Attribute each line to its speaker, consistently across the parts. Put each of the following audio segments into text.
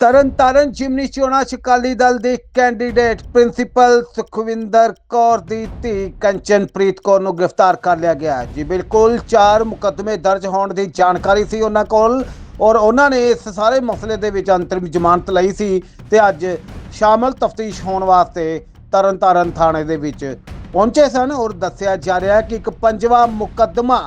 Speaker 1: ਤਰਨਤਾਰਨ ਜਿਮਨੀ ਚੋਣਾਂ 'ਚ ਅਕਾਲੀ ਦਲ ਦੇ ਕੈਂਡੀਡੇਟ ਪ੍ਰਿੰਸੀਪਲ ਸੁਖਵਿੰਦਰ ਕੌਰ ਦੀ ਧੀ ਕੰਚਨਪ੍ਰੀਤ ਕੌਰ ਨੂੰ ਗ੍ਰਿਫਤਾਰ ਕਰ ਲਿਆ ਗਿਆ ਜੀ ਬਿਲਕੁਲ, ਚਾਰ ਮੁਕੱਦਮੇ ਦਰਜ ਹੋਣ ਦੀ ਜਾਣਕਾਰੀ ਸੀ ਉਹਨਾਂ ਕੋਲ ਔਰ ਉਹਨਾਂ ਨੇ ਇਸ ਸਾਰੇ ਮਸਲੇ ਦੇ ਵਿੱਚ ਅੰਤਰਿਮ ਜ਼ਮਾਨਤ ਲਈ ਸੀ ਤੇ ਅੱਜ ਸ਼ਾਮਲ ਤਫਤੀਸ਼ ਹੋਣ ਵਾਸਤੇ ਤਰਨਤਾਰਨ ਥਾਣੇ ਦੇ ਵਿੱਚ ਪਹੁੰਚੇ ਸਨ ਔਰ ਦੱਸਿਆ ਜਾ ਰਿਹਾ ਕਿ ਇੱਕ ਪੰਜਵਾਂ ਮੁਕੱਦਮਾ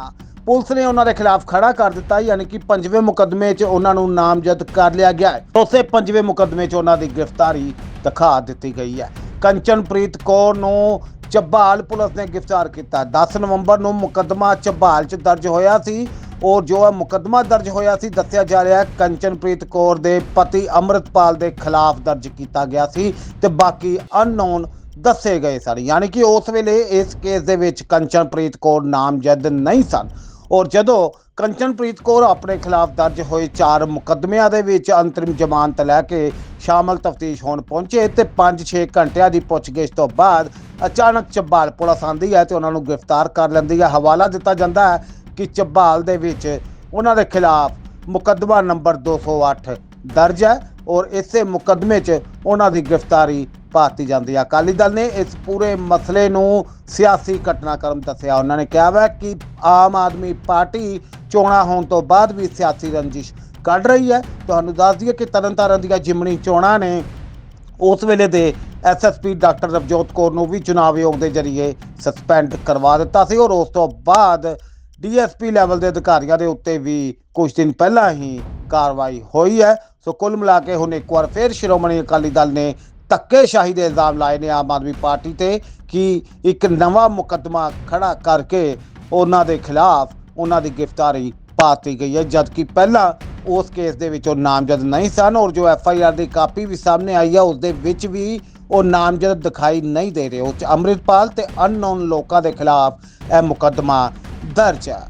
Speaker 1: ਪੁਲਿਸ ਨੇ ਉਹਨਾਂ ਦੇ ਖਿਲਾਫ ਖੜਾ ਕਰ ਦਿੱਤਾ, ਯਾਨੀ ਕਿ ਪੰਜਵੇਂ ਮੁਕੱਦਮੇ 'ਚ ਉਹਨਾਂ ਨੂੰ ਨਾਮਜ਼ਦ ਕਰ ਲਿਆ ਗਿਆ ਹੈ। ਉਸੇ ਪੰਜਵੇਂ ਮੁਕੱਦਮੇ 'ਚ ਉਹਨਾਂ ਦੀ ਗ੍ਰਿਫਤਾਰੀ ਦਿਖਾ ਦਿੱਤੀ ਗਈ ਹੈ। ਕੰਚਨਪ੍ਰੀਤ ਕੌਰ ਨੂੰ ਚੱਬਾਲ ਪੁਲਿਸ ਨੇ ਗ੍ਰਿਫਤਾਰ ਕੀਤਾ। 10 ਨਵੰਬਰ ਨੂੰ ਮੁਕੱਦਮਾ ਚੱਬਾਲ 'ਚ ਦਰਜ ਹੋਇਆ ਸੀ। ਔਰ ਜੋ ਇਹ ਮੁਕੱਦਮਾ ਦਰਜ ਹੋਇਆ ਸੀ, ਦੱਸਿਆ ਜਾ ਰਿਹਾ ਹੈ ਕੰਚਨਪ੍ਰੀਤ ਕੌਰ ਦੇ ਪਤੀ ਅੰਮ੍ਰਿਤਪਾਲ ਦੇ ਖਿਲਾਫ ਦਰਜ ਕੀਤਾ ਗਿਆ ਸੀ ਤੇ ਬਾਕੀ ਅਨਨੋਨ ਦੱਸੇ ਗਏ ਸਨ। ਯਾਨੀ ਕਿ ਉਸ ਵੇਲੇ ਇਸ ਕੇਸ ਦੇ ਵਿੱਚ ਕੰਚਨਪ੍ਰੀਤ ਕੌਰ ਨਾਮਜ਼ਦ ਨਹੀਂ ਸਨ। ਔਰ ਜਦੋਂ ਕੰਚਨਪ੍ਰੀਤ ਕੌਰ ਆਪਣੇ ਖਿਲਾਫ ਦਰਜ ਹੋਏ ਚਾਰ ਮੁਕੱਦਮਿਆਂ ਦੇ ਵਿੱਚ ਅੰਤਰਿਮ ਜ਼ਮਾਨਤ ਲੈ ਕੇ ਸ਼ਾਮਲ ਤਫਤੀਸ਼ ਹੋਣ ਪਹੁੰਚੇ ਤੇ 5-6 ਘੰਟਿਆਂ ਦੀ ਪੁੱਛਗਿੱਛ ਤੋਂ ਬਾਅਦ ਅਚਾਨਕ ਚੱਬਾਲ ਪੁਲਿਸ ਆਂਦੀ ਹੈ ਤੇ ਉਹਨਾਂ ਨੂੰ ਗ੍ਰਿਫਤਾਰ ਕਰ ਲੈਂਦੀ ਹੈ। ਹਵਾਲਾ ਦਿੱਤਾ ਜਾਂਦਾ ਹੈ ਕਿ ਚੱਬਾਲ ਦੇ ਵਿੱਚ ਉਹਨਾਂ ਦੇ ਖਿਲਾਫ ਮੁਕੱਦਮਾ ਨੰਬਰ 208 ਦਰਜ ਹੈ ਔਰ ਇਸੇ ਮੁਕੱਦਮੇ 'ਚ ਉਹਨਾਂ ਦੀ ਗ੍ਰਿਫਤਾਰੀ ਭਾਰਤੀ ਜਾਂਦੀ ਹੈ ਅਕਾਲੀ ਦਲ ਨੇ ਇਸ ਪੂਰੇ ਮਸਲੇ ਨੂੰ ਸਿਆਸੀ ਘਟਨਾਕ੍ਰਮ ਦੱਸਿਆ। ਉਹਨਾਂ ਨੇ ਕਿਹਾ ਵਾ ਕਿ ਆਮ ਆਦਮੀ ਪਾਰਟੀ ਚੋਣਾਂ ਹੋਣ ਤੋਂ ਬਾਅਦ ਵੀ ਸਿਆਸੀ ਰੰਜਿਸ਼ ਕੱਢ ਰਹੀ ਹੈ। ਤੁਹਾਨੂੰ ਦੱਸ ਦਈਏ ਕਿ ਤਰਨਤਾਰਨ ਦੀਆਂ ਜਿਮਣੀ ਚੋਣਾਂ ਨੇ ਉਸ ਵੇਲੇ ਦੇ ਐਸਐਸਪੀ ਡਾਕਟਰ ਰਵਜੋਤ ਕੌਰ ਨੂੰ ਵੀ ਚੁਣਾਵ ਆਯੋਗ ਦੇ ਜ਼ਰੀਏ ਸਸਪੈਂਡ ਕਰਵਾ ਦਿੱਤਾ ਸੀ ਔਰ ਉਸ ਤੋਂ ਬਾਅਦ ਡੀਐਸਪੀ ਲੈਵਲ ਦੇ ਅਧਿਕਾਰੀਆਂ ਦੇ ਉੱਤੇ ਵੀ ਕੁਝ ਦਿਨ ਪਹਿਲਾਂ ਹੀ ਕਾਰਵਾਈ ਹੋਈ ਹੈ। ਸੋ ਕੁੱਲ ਮਿਲਾ ਕੇ ਹੁਣ ਇੱਕ ਵਾਰ ਫਿਰ ਸ਼੍ਰੋਮਣੀ ਅਕਾਲੀ ਦਲ ਨੇ ਧੱਕੇਸ਼ਾਹੀ ਦੇ ਇਲਜ਼ਾਮ ਲਾਏ ਨੇ ਆਮ ਆਦਮੀ ਪਾਰਟੀ ਤੇ ਕਿ ਇੱਕ ਨਵਾਂ ਮੁਕੱਦਮਾ ਖੜਾ ਕਰਕੇ ਉਹਨਾਂ ਦੇ ਖਿਲਾਫ ਉਹਨਾਂ ਦੀ ਗ੍ਰਿਫਤਾਰੀ ਪਾਤੀ ਗਈ ਹੈ, ਜਦਕਿ ਪਹਿਲਾਂ ਉਸ ਕੇਸ ਦੇ ਵਿੱਚ ਉਹ ਨਾਮਜ਼ਦ ਨਹੀਂ ਸਨ ਔਰ ਜੋ ਐਫ ਆਈ ਆਰ ਦੀ ਕਾਪੀ ਵੀ ਸਾਹਮਣੇ ਆਈ ਹੈ, ਉਸ ਦੇ ਵਿੱਚ ਵੀ ਉਹ ਨਾਮਜ਼ਦ ਦਿਖਾਈ ਨਹੀਂ ਦੇ ਰਹੇ, ਉਹ 'ਚ ਅੰਮ੍ਰਿਤਪਾਲ ਤੇ ਅਨਨੋਨ ਲੋਕਾਂ ਦੇ ਖਿਲਾਫ ਇਹ ਮੁਕੱਦਮਾ ਦਰਜ ਹੈ।